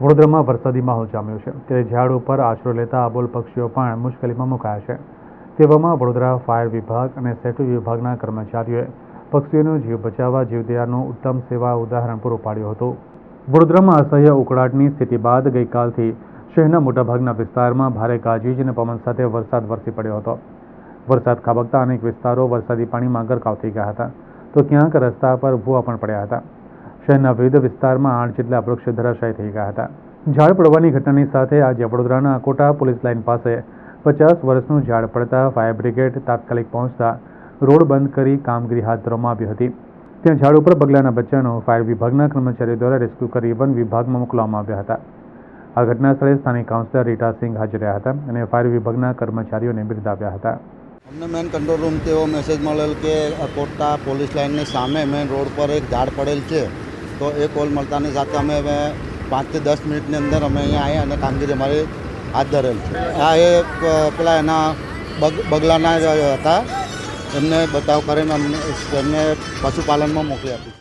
વડોદરામાં વરસાદી માહોલ જામ્યો છે ત્યારે ઝાડ ઉપર આશરો લેતા આબોલ પક્ષીઓ પણ મુશ્કેલીમાં મુકાયા છે. તેવામાં વડોદરા ફાયર વિભાગ અને સેટુ વિભાગના કર્મચારીઓએ પક્ષીઓનો જીવ બચાવવા જીવદયાનું ઉત્તમ સેવા ઉદાહરણ પૂરું પાડ્યું હતું. વડોદરામાં અસહ્ય ઉકળાટની સ્થિતિ બાદ ગઈકાલથી શહેરના મોટાભાગના વિસ્તારમાં ભારે ગાજવીજ અને પવન સાથે વરસાદ વરસી પડ્યો હતો. વરસાદ ખાબકતા અનેક વિસ્તારો વરસાદી પાણીમાં ગરકાવ થઈ ગયા હતા. તો ક્યાંક રસ્તા પર ભૂવા પણ પડ્યા હતા. શહેરના વિવિધ વિસ્તારમાં આઠ જેટલા વૃક્ષ ધરાશાયી થઈ ગયા હતા. ઝાડ પડવાની ઘટનાની સાથે આજે વડોદરાના અકોટા પોલીસ લાઇન પાસે પચાસ વર્ષનું ઝાડ પડતા ફાયર બ્રિગેડ તાત્કાલિક પહોંચતા રોડ બંધ કરી કામગીરી હાથ ધરવામાં આવી હતી. ત્યાં ઝાડ ઉપર બગલાના બચ્ચાનો ફાયર વિભાગના કર્મચારીઓ દ્વારા રેસ્ક્યુ કરી વન વિભાગમાં મોકલવામાં આવ્યા હતા. આ ઘટના સ્થળે સ્થાનિક કાઉન્સિલર રીટા સિંઘ હાજર રહ્યા હતા અને ફાયર વિભાગના કર્મચારીઓને બિરદાવ્યા હતા. અમને મેન કંટ્રોલ રૂમથી એવો મેસેજ મળેલ કે અકોટા પોલીસ લાઇનની સામે મેન રોડ પર એક ઝાડ પડેલ છે. તો એ કોલ મળતાની સાથે અમે હવે પાંચથી દસ મિનિટની અંદર અમે અહીંયા આવ્યા અને કામગીરી અમારી હાથ ધરેલ આ એ પેલા એના બગ, બગલાના હતા. એમને બચાવ કરીને અમને, એમને પશુપાલનમાં મોકલી આપી